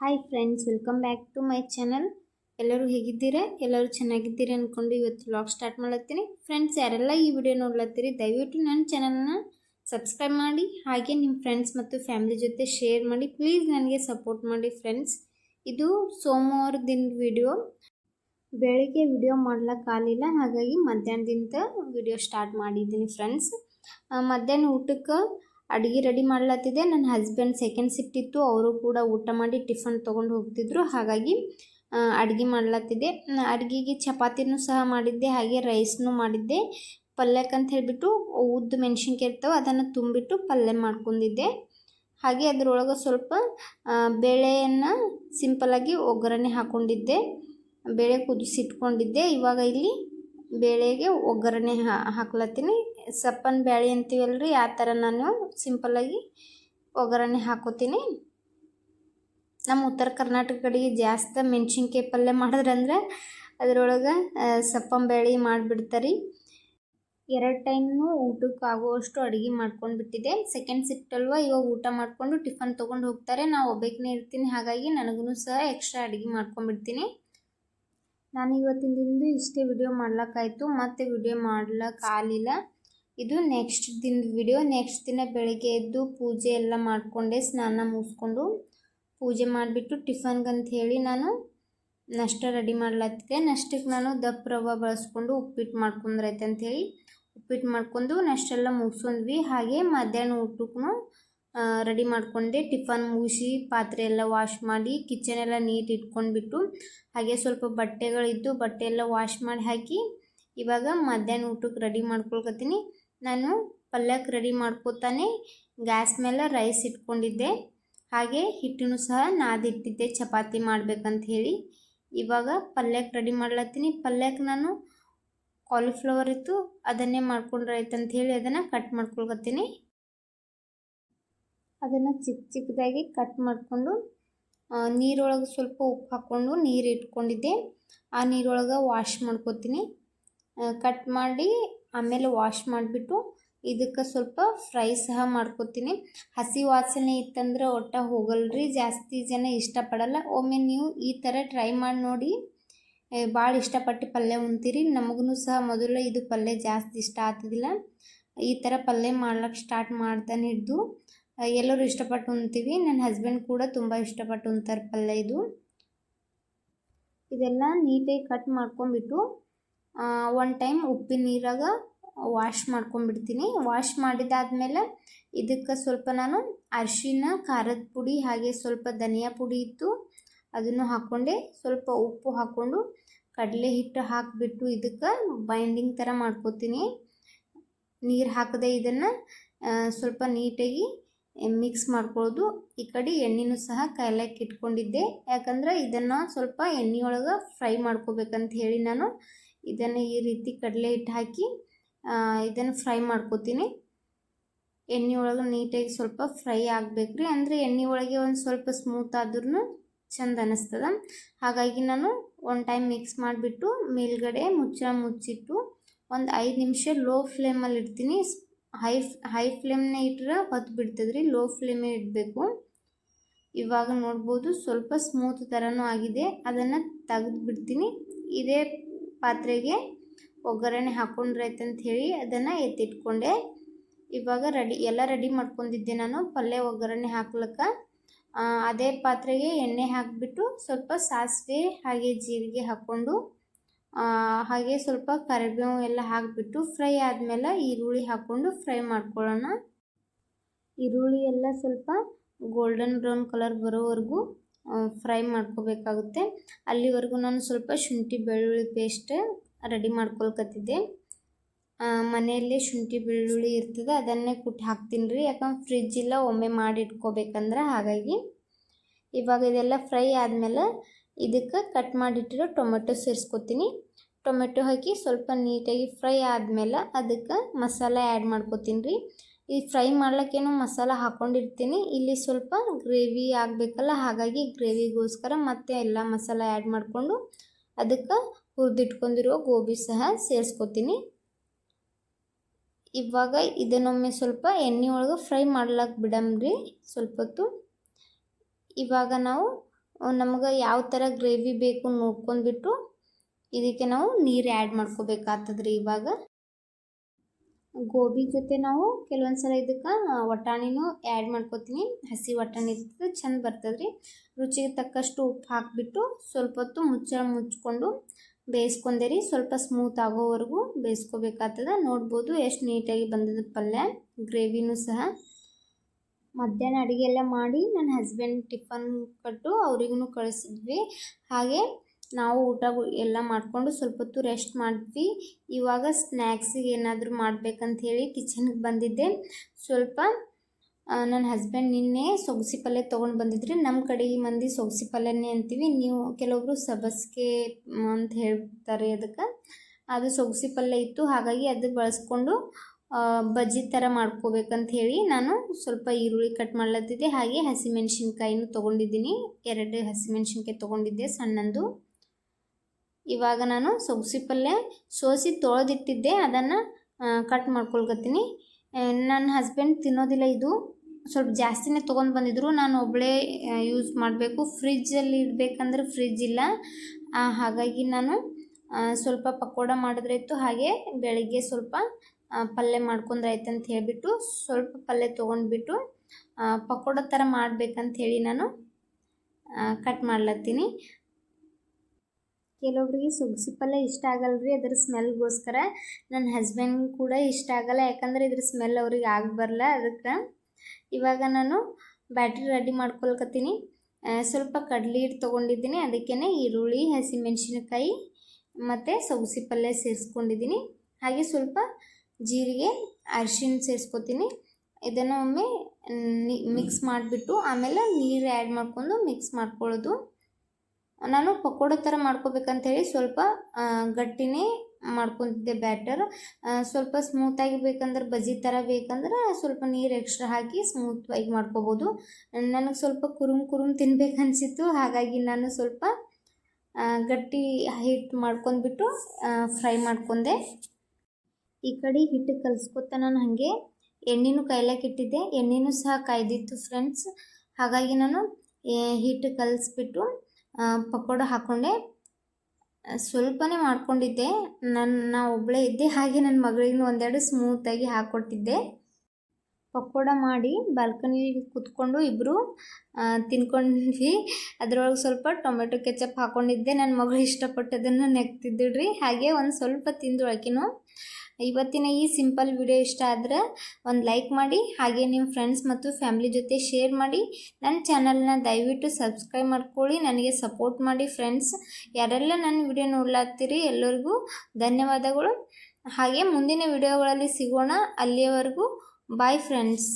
Hi friends welcome back to my channel ಎಲ್ಲರೂ ಹೇಗಿದ್ದೀರಾ? ಎಲ್ಲರೂ ಚೆನ್ನಾಗಿದ್ದೀರಿ ಅಂದ್ಕೊಂಡು ಇವತ್ತು ವ್ಲಾಗ್ ಸ್ಟಾರ್ಟ್ ಮಾಡ್ಲತ್ತೀನಿ. ಫ್ರೆಂಡ್ಸ್ ಯಾರೆಲ್ಲ ಈ ವಿಡಿಯೋ ನೋಡ್ಲತ್ತೀರಿ, ದಯವಿಟ್ಟು ನನ್ನ ಚಾನಲ್ನ ಸಬ್ಸ್ಕ್ರೈಬ್ ಮಾಡಿ, ಹಾಗೆ ನಿಮ್ಮ ಫ್ರೆಂಡ್ಸ್ ಮತ್ತು ಫ್ಯಾಮಿಲಿ ಜೊತೆ ಶೇರ್ ಮಾಡಿ ಪ್ಲೀಸ್ ನನಗೆ ಸಪೋರ್ಟ್ ಮಾಡಿ ಫ್ರೆಂಡ್ಸ್ ಇದು ಸೋಮವಾರದಿಂದ ವಿಡಿಯೋ ಬೆಳಿಗ್ಗೆ ವಿಡಿಯೋ ಮಾಡ್ಲಿಕ್ಕಾಗಲಿಲ್ಲ ಹಾಗಾಗಿ ಮಧ್ಯಾಹ್ನದಿಂದ ವಿಡಿಯೋ ಸ್ಟಾರ್ಟ್ ಮಾಡಿದ್ದೀನಿ ಫ್ರೆಂಡ್ಸ್ ಮಧ್ಯಾಹ್ನ ಊಟಕ್ಕೆ ಅಡುಗೆ ರೆಡಿ ಮಾಡ್ಲತ್ತಿದ್ದೆ. ನನ್ನ ಹಸ್ಬೆಂಡ್ ಸೆಕೆಂಡ್ ಶಿಫ್ಟ್ ಇತ್ತು. ಅವರು ಕೂಡ ಊಟ ಮಾಡಿ ಟಿಫನ್ ತೊಗೊಂಡು ಹೋಗ್ತಿದ್ರು. ಹಾಗಾಗಿ ಅಡುಗೆ ಮಾಡ್ಲತ್ತಿದ್ದೆ. ಅಡುಗೆಗೆ ಚಪಾತಿನೂ ಸಹ ಮಾಡಿದ್ದೆ. ಹಾಗೆ ರೈಸ್ನೂ ಮಾಡಿದ್ದೆ. ಅಂತ ಹೇಳಿಬಿಟ್ಟು ಉದ್ದ ಮೆಣಸಿನ್ಕಾಯಿ ಇರ್ತವೆ, ಅದನ್ನು ತುಂಬಿಟ್ಟು ಪಲ್ಯ ಮಾಡ್ಕೊಂಡಿದ್ದೆ. ಹಾಗೆ ಅದರೊಳಗೆ ಸ್ವಲ್ಪ ಬೇಳೆಯನ್ನು ಸಿಂಪಲಾಗಿ ಒಗ್ಗರಣೆ ಹಾಕ್ಕೊಂಡಿದ್ದೆ ಬೇಳೆ ಕುದಿಸಿಟ್ಕೊಂಡಿದ್ದೆ. ಇವಾಗ ಇಲ್ಲಿ ಬೇಳೆಗೆ ಒಗ್ಗರಣೆ ಹಾಕ್ಲತ್ತೀನಿ. ಸಪ್ಪನ ಅಂತೀವಲ್ಲ ರೀ ಆ ಥರ ನಾನು ಸಿಂಪಲ್ಲಾಗಿ ಒಗ್ಗರಣೆ ಹಾಕೋತೀನಿ. ನಮ್ಮ ಉತ್ತರ ಕರ್ನಾಟಕ ಕಡೆಗೆ ಜಾಸ್ತಿ ಮೆಣಸಿನ್ಕಾಯಿ ಪಲ್ಯ ಮಾಡಿದ್ರಂದ್ರೆ ಅದರೊಳಗೆ ಸಪ್ಪನ ಬ್ಯಾಳಿ ಮಾಡಿಬಿಡ್ತಾರೆ. ಎರಡು ಟೈಮ್ನು ಊಟಕ್ಕೆ ಆಗುವಷ್ಟು ಅಡುಗೆ ಮಾಡ್ಕೊಂಡು ಬಿಟ್ಟಿದ್ದೆ ಸೆಕೆಂಡ್ ಸಿಕ್ಟಲ್ವ ಇವಾಗ ಊಟ ಮಾಡಿಕೊಂಡು ಟಿಫನ್ ತೊಗೊಂಡು ಹೋಗ್ತಾರೆ. ನಾವು ಒಬ್ಬೇಕನೇ ಇರ್ತೀನಿ, ಹಾಗಾಗಿ ನನಗೂ ಸಹ ಎಕ್ಸ್ಟ್ರಾ ಅಡುಗೆ ಮಾಡ್ಕೊಂಡ್ಬಿಡ್ತೀನಿ. ನಾನು ಇವತ್ತಿನ ದಿನದ್ದು ಇಷ್ಟೇ ವಿಡಿಯೋ ಮಾಡ್ಲಿಕ್ಕಾಯ್ತು. ಮತ್ತೆ ವಿಡಿಯೋ ಆಗ್ಲಿಲ್ಲ. ಇದು ನೆಕ್ಸ್ಟ್ ದಿನದ ವಿಡಿಯೋ ನೆಕ್ಸ್ಟ್ ದಿನ ಬೆಳಗ್ಗೆ ಎದ್ದು ಪೂಜೆ ಎಲ್ಲ ಮಾಡಿಕೊಂಡೆ, ಸ್ನಾನ ಮುಗಿಸ್ಕೊಂಡು ಪೂಜೆ ಮಾಡಿಬಿಟ್ಟು ಟಿಫನ್ಗಂತ ಹೇಳಿ ನಾನು ನಷ್ಟ ರೆಡಿ ಮಾಡ್ಲತ್ತಿದ್ದೆ ನಷ್ಟಕ್ಕೆ ನಾನು ದಪ್ಪ ರವೆ ಬಳಸ್ಕೊಂಡು ಉಪ್ಪಿಟ್ಟು ಮಾಡ್ಕೊಂಡ್ರೈತೆ ಅಂಥೇಳಿ ಉಪ್ಪಿಟ್ಟು ಮಾಡ್ಕೊಂಡು ನಷ್ಟೆಲ್ಲ ಮುಗಿಸ್ಕೊಂಡ್ವಿ. ಹಾಗೆ ಮಧ್ಯಾಹ್ನ ಊಟಕ್ಕೂ ರೆಡಿ ಮಾಡಿಕೊಂಡೆ. ಟಿಫನ್ ಮುಗಿಸಿ ಪಾತ್ರೆ ಎಲ್ಲ ವಾಶ್ ಮಾಡಿ ಕಿಚನ್ ಎಲ್ಲ ನೀಟ್ ಇಟ್ಕೊಂಡ್ಬಿಟ್ಟು ಹಾಗೆ ಸ್ವಲ್ಪ ಬಟ್ಟೆಗಳಿದ್ದು ಬಟ್ಟೆ ಎಲ್ಲ ವಾಶ್ ಮಾಡಿ ಹಾಕಿ ಇವಾಗ ಮಧ್ಯಾಹ್ನ ಊಟಕ್ಕೆ ರೆಡಿ ಮಾಡ್ಕೊಳ್ಕತ್ತೀನಿ. ನಾನು ಪಲ್ಯಕ್ಕೆ ರೆಡಿ ಮಾಡ್ಕೋತಾನೆ ಗ್ಯಾಸ್ ಮೇಲೆ ರೈಸ್ ಇಟ್ಕೊಂಡಿದ್ದೆ. ಹಾಗೆ ಹಿಟ್ಟನ್ನು ಸಹ ನಾದಿಟ್ಟಿದ್ದೆ, ಚಪಾತಿ ಮಾಡ್ಬೇಕಂತ ಹೇಳಿ. ಇವಾಗ ಪಲ್ಯಕ್ಕೆ ರೆಡಿ ಮಾಡ್ಲತ್ತೀನಿ. ಪಲ್ಯಕ್ಕೆ ನಾನು ಕಾಲಿಫ್ಲವರ್ ಇತ್ತು, ಅದನ್ನೇ ಮಾಡ್ಕೊಂಡ್ರೆ ಅಂತ ಹೇಳಿ ಅದನ್ನು ಕಟ್ ಮಾಡ್ಕೊಳ್ಕತ್ತೀನಿ. ಅದನ್ನು ಚಿಕ್ಕ ಚಿಕ್ಕದಾಗಿ ಕಟ್ ಮಾಡಿಕೊಂಡು ನೀರೊಳಗೆ ಸ್ವಲ್ಪ ಉಪ್ಪು ಹಾಕ್ಕೊಂಡು ನೀರು ಇಟ್ಕೊಂಡಿದ್ದೆ. ಆ ನೀರೊಳಗೆ ವಾಶ್ ಮಾಡ್ಕೊತೀನಿ. ಕಟ್ ಮಾಡಿ ಆಮೇಲೆ ವಾಶ್ ಮಾಡಿಬಿಟ್ಟು ಇದಕ್ಕೆ ಸ್ವಲ್ಪ ಫ್ರೈ ಸಹ ಮಾಡ್ಕೊತೀನಿ. ಹಸಿ ವಾಸನೆ ಇತ್ತಂದ್ರೆ ಒಟ್ಟ ಹೋಗಲ್ರಿ, ಜಾಸ್ತಿ ಜನ ಇಷ್ಟಪಡಲ್ಲ. ಒಮ್ಮೆ ನೀವು ಈ ಥರ ಟ್ರೈ ಮಾಡಿ ನೋಡಿ ಭಾಳ ಇಷ್ಟಪಟ್ಟು ಪಲ್ಯ ಉಣ್ತೀರಿ. ನಮಗೂ ಸಹ ಮೊದಲು ಇದು ಪಲ್ಯ ಜಾಸ್ತಿ ಇಷ್ಟ ಆಗ್ತದಿಲ್ಲ. ಈ ಥರ ಪಲ್ಯ ಮಾಡ್ಲಿಕ್ಕೆ ಸ್ಟಾರ್ಟ್ ಮಾಡ್ತಾನೆ ಹಿಡ್ದು ಎಲ್ಲರೂ ಇಷ್ಟಪಟ್ಟು ಉಣ್ತೀವಿ. ನನ್ನ ಹಸ್ಬೆಂಡ್ ಕೂಡ ತುಂಬ ಇಷ್ಟಪಟ್ಟು ಉಣ್ತಾರೆ ಪಲ್ಯ ಇದು. ಇದೆಲ್ಲ ನೀಟಾಗಿ ಕಟ್ ಮಾಡ್ಕೊಂಬಿಟ್ಟು ಒನ್ ಟೈಮ್ ಉಪ್ಪಿನ ನೀರಾಗ ವಾಶ್ ಮಾಡ್ಕೊಂಡ್ಬಿಡ್ತೀನಿ. ವಾಶ್ ಮಾಡಿದಾದ್ಮೇಲೆ ಇದಕ್ಕೆ ಸ್ವಲ್ಪ ನಾನು ಅರಿಶಿನ, ಖಾರದ ಪುಡಿ, ಹಾಗೆ ಸ್ವಲ್ಪ ಧನಿಯಾ ಪುಡಿ ಇತ್ತು ಅದನ್ನು ಹಾಕ್ಕೊಂಡೆ ಸ್ವಲ್ಪ ಉಪ್ಪು ಹಾಕ್ಕೊಂಡು ಕಡಲೆ ಹಿಟ್ಟು ಹಾಕಿಬಿಟ್ಟು ಇದಕ್ಕೆ ಬೈಂಡಿಂಗ್ ಥರ ಮಾಡ್ಕೋತೀನಿ. ನೀರು ಹಾಕದೆ ಇದನ್ನು ಸ್ವಲ್ಪ ನೀಟಾಗಿ ಮಿಕ್ಸ್ ಮಾಡ್ಕೊಳ್ಳೋದು ಈ ಕಡೆ ಎಣ್ಣೆನೂ ಸಹ ಕೈಲಾಕಿ ಇಟ್ಕೊಂಡಿದ್ದೆ. ಯಾಕಂದ್ರೆ ಇದನ್ನು ಸ್ವಲ್ಪ ಎಣ್ಣೆಯೊಳಗೆ ಫ್ರೈ ಮಾಡ್ಕೋಬೇಕಂತ ಹೇಳಿ ನಾನು ಇದನ್ನು ಈ ರೀತಿ ಕಡಲೆ ಹಿಟ್ಟು ಹಾಕಿ ಇದನ್ನು ಫ್ರೈ ಮಾಡ್ಕೋತೀನಿ. ಎಣ್ಣೆ ಒಳಗೆ ನೀಟಾಗಿ ಸ್ವಲ್ಪ ಫ್ರೈ ಆಗಬೇಕು ರೀ ಅಂದರೆ ಎಣ್ಣೆ ಒಳಗೆ ಒಂದು ಸ್ವಲ್ಪ ಸ್ಮೂತ್ ಆದ್ರೂ ಚೆಂದ ಅನ್ನಿಸ್ತದ ಹಾಗಾಗಿ ನಾನು ಒನ್ ಟೈಮ್ ಮಿಕ್ಸ್ ಮಾಡಿಬಿಟ್ಟು ಮೇಲ್ಗಡೆ ಮುಚ್ಚಳ ಮುಚ್ಚಿಟ್ಟು ಒಂದು ಐದು ನಿಮಿಷ ಲೋ ಫ್ಲೇಮಲ್ಲಿ ಇಡ್ತೀನಿ. ಹೈ ಹೈ ಫ್ಲೇಮ್ನೇ ಇಟ್ಟರೆ ಹೊತ್ತು ಬಿಡ್ತದೆ ರೀ ಲೋ ಫ್ಲೇಮೇ ಇಡಬೇಕು. ಇವಾಗ ನೋಡ್ಬೋದು ಸ್ವಲ್ಪ ಸ್ಮೂತ್ ಥರನೂ ಆಗಿದೆ. ಅದನ್ನು ತೆಗೆದು ಬಿಡ್ತೀನಿ ಇದೇ ಪಾತ್ರೆಗೆ ಒಗ್ಗರಣೆ ಹಾಕೊಂಡ್ರೈತೆ ಅಂತ ಹೇಳಿ ಅದನ್ನು ಎತ್ತಿಟ್ಕೊಂಡೆ. ಇವಾಗ ರೆಡಿ, ಎಲ್ಲ ರೆಡಿ ಮಾಡ್ಕೊಂಡಿದ್ದೆ ನಾನು. ಪಲ್ಯ ಒಗ್ಗರಣೆ ಹಾಕ್ಲಿಕ್ಕೆ. ಅದೇ ಪಾತ್ರೆಗೆ ಎಣ್ಣೆ ಹಾಕಿಬಿಟ್ಟು ಸ್ವಲ್ಪ ಸಾಸಿವೆ ಹಾಗೆ ಜೀರಿಗೆ ಹಾಕ್ಕೊಂಡು ಹಾಗೆ ಸ್ವಲ್ಪ ಕರಿಬೇವು ಎಲ್ಲ ಹಾಕಿಬಿಟ್ಟು ಫ್ರೈ ಆದಮೇಲೆ ಈರುಳ್ಳಿ ಹಾಕ್ಕೊಂಡು ಫ್ರೈ ಮಾಡ್ಕೊಳ್ಳೋಣ. ಈರುಳ್ಳಿ ಎಲ್ಲ ಸ್ವಲ್ಪ ಗೋಲ್ಡನ್ ಬ್ರೌನ್ ಕಲರ್ ಬರೋವರೆಗೂ ಫ್ರೈ ಮಾಡ್ಕೋಬೇಕಾಗುತ್ತೆ. ಅಲ್ಲಿವರೆಗೂ ನಾನು ಸ್ವಲ್ಪ ಶುಂಠಿ ಬೆಳ್ಳುಳ್ಳಿ ಪೇಸ್ಟ್ ರೆಡಿ ಮಾಡ್ಕೊಳ್ಕತ್ತಿದ್ದೆ. ಮನೆಯಲ್ಲೇ ಶುಂಠಿ ಬೆಳ್ಳುಳ್ಳಿ ಇರ್ತದೆ, ಅದನ್ನೇ ಕುಟ್ಟಿ ಹಾಕ್ತೀನಿ ರೀ. ಯಾಕಂದ್ರೆ ಫ್ರಿಜ್ ಇಲ್ಲ, ಒಮ್ಮೆ ಮಾಡಿ ಇಟ್ಕೋಬೇಕಂದ್ರೆ ಹಾಗಾಗಿ. ಇವಾಗ ಇದೆಲ್ಲ ಫ್ರೈ ಆದಮೇಲೆ ಇದಕ್ಕೆ ಕಟ್ ಮಾಡಿಟ್ಟಿರೋ ಟೊಮೆಟೊ ಸೇರಿಸ್ಕೊತೀನಿ. ಟೊಮೆಟೊ ಹಾಕಿ ಸ್ವಲ್ಪ ನೀಟಾಗಿ ಫ್ರೈ ಆದಮೇಲೆ ಅದಕ್ಕೆ ಮಸಾಲೆ ಆ್ಯಡ್ ಮಾಡ್ಕೋತೀನಿ ರೀ. ಈ ಫ್ರೈ ಮಾಡ್ಲಿಕ್ಕೇನು ಮಸಾಲ ಹಾಕ್ಕೊಂಡಿರ್ತೀನಿ ಇಲ್ಲಿ ಸ್ವಲ್ಪ ಗ್ರೇವಿ ಆಗಬೇಕಲ್ಲ, ಹಾಗಾಗಿ ಗ್ರೇವಿಗೋಸ್ಕರ ಮತ್ತೆ ಎಲ್ಲ ಮಸಾಲ ಆ್ಯಡ್ ಮಾಡಿಕೊಂಡು ಅದಕ್ಕೆ ಹುರಿದಿಟ್ಕೊಂಡಿರೋ ಗೋಬಿ ಸಹ ಸೇರಿಸ್ಕೊತೀನಿ. ಇವಾಗ ಇದನ್ನೊಮ್ಮೆ ಸ್ವಲ್ಪ ಎಣ್ಣೆ ಒಳಗೆ ಫ್ರೈ ಮಾಡ್ಲಾಕ ಬಿಡಮ್ರಿ ಸ್ವಲ್ಪ ಹೊತ್ತು ಇವಾಗ ನಾವು, ನಮಗೆ ಯಾವ ಥರ ಗ್ರೇವಿ ಬೇಕು ನೋಡ್ಕೊಂಡ್ಬಿಟ್ಟು ಇದಕ್ಕೆ ನಾವು ನೀರು ಆ್ಯಡ್ ಮಾಡ್ಕೋಬೇಕಾಗ್ತದ್ರಿ ಇವಾಗ. ಗೋಬಿ ಜೊತೆ ನಾವು ಕೆಲವೊಂದು ಸಲ ಇದಕ್ಕೆ ವಟಾಣಿನೂ ಆ್ಯಡ್ ಮಾಡ್ಕೋತೀನಿ. ಹಸಿ ವಟಾಣಿ ಇರ್ತದೆ, ಚೆಂದ ಬರ್ತದೆ ರುಚಿಗೆ ತಕ್ಕಷ್ಟು ಉಪ್ಪು ಹಾಕಿಬಿಟ್ಟು ಸ್ವಲ್ಪ ಹೊತ್ತು ಮುಚ್ಚಳ ಮುಚ್ಕೊಂಡು ಬೇಯಿಸ್ಕೊಂಡೆ ರೀ ಸ್ವಲ್ಪ ಸ್ಮೂತ್ ಆಗೋವರೆಗೂ ಬೇಯಿಸ್ಕೋಬೇಕಾಗ್ತದೆ. ನೋಡ್ಬೋದು ಎಷ್ಟು ನೀಟಾಗಿ ಬಂದದ ಪಲ್ಯ, ಗ್ರೇವಿನೂ ಸಹ. ಮಧ್ಯಾಹ್ನ ಅಡುಗೆ ಎಲ್ಲ ಮಾಡಿ ನನ್ನ ಹಸ್ಬೆಂಡ್ ಟಿಫನ್ ಕೊಟ್ಟು ಅವ್ರಿಗೂ ಕಳಿಸಿದ್ವಿ. ಹಾಗೆ ನಾವು ಊಟ ಎಲ್ಲ ಮಾಡಿಕೊಂಡು ಸ್ವಲ್ಪ ಹೊತ್ತು ರೆಸ್ಟ್ ಮಾಡಿದ್ವಿ. ಇವಾಗ ಸ್ನ್ಯಾಕ್ಸಿಗೆ ಏನಾದರೂ ಮಾಡ್ಬೇಕಂತ ಹೇಳಿ ಕಿಚನ್ಗೆ ಬಂದಿದ್ದೆ. ಸ್ವಲ್ಪ ನನ್ನ ಹಸ್ಬೆಂಡ್ ನಿನ್ನೆ ಸೊಗಸಿ ಪಲ್ಯ ತೊಗೊಂಡು ಬಂದಿದ್ರಿ. ನಮ್ಮ ಕಡೆ ಮಂದಿ ಸೊಗಸಿ ಪಲ್ಯನೇ ಅಂತೀವಿ. ನೀವು ಕೆಲವೊಬ್ಬರು ಸಬಸ್ಗೆ ಅಂತ ಹೇಳ್ತಾರೆ ಅದಕ್ಕೆ. ಅದು ಸೊಗಸಿ ಪಲ್ಯ ಇತ್ತು. ಹಾಗಾಗಿ ಅದು ಬಳಸ್ಕೊಂಡು ಬಜ್ಜಿ ಥರ ಮಾಡ್ಕೋಬೇಕಂತ ಹೇಳಿ ನಾನು ಸ್ವಲ್ಪ ಈರುಳ್ಳಿ ಕಟ್ ಮಾಡ್ಲತ್ತಿದ್ದೆ. ಹಾಗೆ ಹಸಿಮೆಣ್ಸಿನ್ಕಾಯಿನೂ ತೊಗೊಂಡಿದ್ದೀನಿ. ಎರಡು ಹಸಿಮೆಣ್ಸಿನ್ಕಾಯಿ ತೊಗೊಂಡಿದ್ದೆ, ಸಣ್ಣಂದು. ಇವಾಗ ನಾನು ಸೊಗಸಿ ಪಲ್ಯ ಸೋಸಿ ತೊಳೆದಿಟ್ಟಿದ್ದೆ, ಅದನ್ನು ಕಟ್ ಮಾಡ್ಕೊಳ್ಕತ್ತೀನಿ. ನನ್ನ ಹಸ್ಬೆಂಡ್ ತಿನ್ನೋದಿಲ್ಲ ಇದು. ಸ್ವಲ್ಪ ಜಾಸ್ತಿನೇ ತೊಗೊಂಡು ಬಂದಿದ್ರು. ನಾನು ಒಬ್ಬಳೇ ಯೂಸ್ ಮಾಡಬೇಕು. ಫ್ರಿಜ್ಜಲ್ಲಿ ಇಡಬೇಕಂದ್ರೆ ಫ್ರಿಜ್ ಇಲ್ಲ. ಹಾಗಾಗಿ ನಾನು ಸ್ವಲ್ಪ ಪಕೋಡ ಮಾಡಿದ್ರೆ ಇತ್ತು ಹಾಗೆ ಬೆಳಿಗ್ಗೆ ಸ್ವಲ್ಪ ಪಲ್ಯ ಮಾಡ್ಕೊಂಡ್ರೆ ಆಯ್ತು ಅಂತ ಹೇಳಿಬಿಟ್ಟು ಸ್ವಲ್ಪ ಪಲ್ಯ ತೊಗೊಂಡ್ಬಿಟ್ಟು ಪಕೋಡ ಥರ ಮಾಡಬೇಕಂತ ಹೇಳಿ ನಾನು ಕಟ್ ಮಾಡ್ಲತ್ತೀನಿ. ಕೆಲವೊಬ್ರಿಗೆ ಸೊಗಸಿ ಪಲ್ಯ ಇಷ್ಟ ಆಗಲ್ಲ ರೀ ಅದ್ರ ಸ್ಮೆಲ್ಗೋಸ್ಕರ ನನ್ನ ಹಸ್ಬೆಂಡ್ ಕೂಡ ಇಷ್ಟ ಆಗಲ್ಲ. ಯಾಕಂದರೆ ಇದ್ರ ಸ್ಮೆಲ್ ಅವ್ರಿಗೆ ಆಗಬಾರಲ್ಲ ಬರಲ್ಲ ಅದಕ್ಕೆ ಇವಾಗ ನಾನು ಬ್ಯಾಟ್ರಿ ರೆಡಿ ಮಾಡ್ಕೊಳ್ಕತ್ತೀನಿ. ಸ್ವಲ್ಪ ಕಡ್ಲಿ ಹಿಟ್ಟು ತೊಗೊಂಡಿದ್ದೀನಿ. ಅದಕ್ಕೇ ಈರುಳ್ಳಿ, ಹಸಿಮೆಣ್ಸಿನಕಾಯಿ ಮತ್ತು ಸೊಗಸಿ ಪಲ್ಯ ಸೇರಿಸ್ಕೊಂಡಿದ್ದೀನಿ. ಹಾಗೆ ಸ್ವಲ್ಪ ಜೀರಿಗೆ ಅರಿಶಿನ ಸೇರಿಸ್ಕೊತೀನಿ. ಇದನ್ನು ಒಮ್ಮೆ ಮಿಕ್ಸ್ ಮಾಡಿಬಿಟ್ಟು ಆಮೇಲೆ ನೀರು ಆ್ಯಡ್ ಮಾಡ್ಕೊಂಡು ಮಿಕ್ಸ್ ಮಾಡ್ಕೊಳ್ಳೋದು. ನಾನು ಪಕೋಡ ಥರ ಮಾಡ್ಕೋಬೇಕಂತೇಳಿ ಸ್ವಲ್ಪ ಗಟ್ಟಿನೇ ಮಾಡ್ಕೊತಿದ್ದೆ ಬ್ಯಾಟರ್. ಸ್ವಲ್ಪ ಸ್ಮೂತಾಗಿ ಬೇಕಂದ್ರೆ ಬಜ್ಜಿ ಥರ ಬೇಕಂದ್ರೆ ಸ್ವಲ್ಪ ನೀರು ಎಕ್ಸ್ಟ್ರಾ ಹಾಕಿ ಸ್ಮೂತ್ವಾಗಿ ಮಾಡ್ಕೋಬೋದು. ನನಗೆ ಸ್ವಲ್ಪ ಕುರುಮ್ ಕುರುಮ್ ತಿನ್ಬೇಕು ಅನಿಸಿತ್ತು ಹಾಗಾಗಿ ನಾನು ಸ್ವಲ್ಪ ಗಟ್ಟಿ ಹಿಟ್ಟು ಮಾಡ್ಕೊಂಡ್ಬಿಟ್ಟು ಫ್ರೈ ಮಾಡ್ಕೊಂಡೆ. ಈ ಕಡೆ ಹಿಟ್ಟು ಕಲಿಸ್ಕೊತ ನಾನು ಹಾಗೆ ಎಣ್ಣೆನೂ ಕಾಯ್ಲಕ್ಕೆ ಇಟ್ಟಿದ್ದೆ. ಎಣ್ಣೆನೂ ಸಹ ಕಾಯ್ದಿತ್ತು ಫ್ರೆಂಡ್ಸ್ ಹಾಗಾಗಿ ನಾನು ಹಿಟ್ಟು ಕಲಿಸ್ಬಿಟ್ಟು ಪಕೋಡ ಹಾಕ್ಕೊಂಡೆ ಸ್ವಲ್ಪನೇ ಮಾಡ್ಕೊಂಡಿದ್ದೆ. ನನ್ನ ನಾ ಒಬ್ಬಳೇ ಇದ್ದೆ. ಹಾಗೆ ನನ್ನ ಮಗಳಿಗೂ ಒಂದೆರಡು ಸ್ಮೂತಾಗಿ ಹಾಕ್ಕೊಟ್ಟಿದ್ದೆ ಪಕೋಡ ಮಾಡಿ ಬಾಲ್ಕನಿಲಿ ಕೂತ್ಕೊಂಡು ಇಬ್ಬರು ತಿನ್ಕೊಂಡ್ವಿ. ಅದರೊಳಗೆ ಸ್ವಲ್ಪ ಟೊಮೆಟೊ ಕೆಚಪ್ ಹಾಕ್ಕೊಂಡಿದ್ದೆ ನನ್ನ ಮಗಳು ಇಷ್ಟಪಟ್ಟದನ್ನು ನೆಕ್ತಿದ್ದಿಡ್ರಿ ಹಾಗೆ ಒಂದು ಸ್ವಲ್ಪ ತಿಂದು ಆಕಿನೂ. ಇವತ್ತಿನ ಈ ಸಿಂಪಲ್ ವಿಡಿಯೋ ಇಷ್ಟ ಆದರೆ ಒಂದು ಲೈಕ್ ಮಾಡಿ, ಹಾಗೆ ನಿಮ್ಮ ಫ್ರೆಂಡ್ಸ್ ಮತ್ತು ಫ್ಯಾಮಿಲಿ ಜೊತೆ ಶೇರ್ ಮಾಡಿ. ನನ್ನ ಚಾನಲ್ನ ದಯವಿಟ್ಟು ಸಬ್ಸ್ಕ್ರೈಬ್ ಮಾಡ್ಕೊಳ್ಳಿ. ನನಗೆ ಸಪೋರ್ಟ್ ಮಾಡಿ ಫ್ರೆಂಡ್ಸ್. ಯಾರೆಲ್ಲ ನನ್ನ ವಿಡಿಯೋ ನೋಡ್ಲಾಗ್ತೀರಿ ಎಲ್ಲರಿಗೂ ಧನ್ಯವಾದಗಳು. ಹಾಗೆ ಮುಂದಿನ ವಿಡಿಯೋಗಳಲ್ಲಿ ಸಿಗೋಣ. ಅಲ್ಲಿಯವರೆಗೂ ಬಾಯ್ ಫ್ರೆಂಡ್ಸ್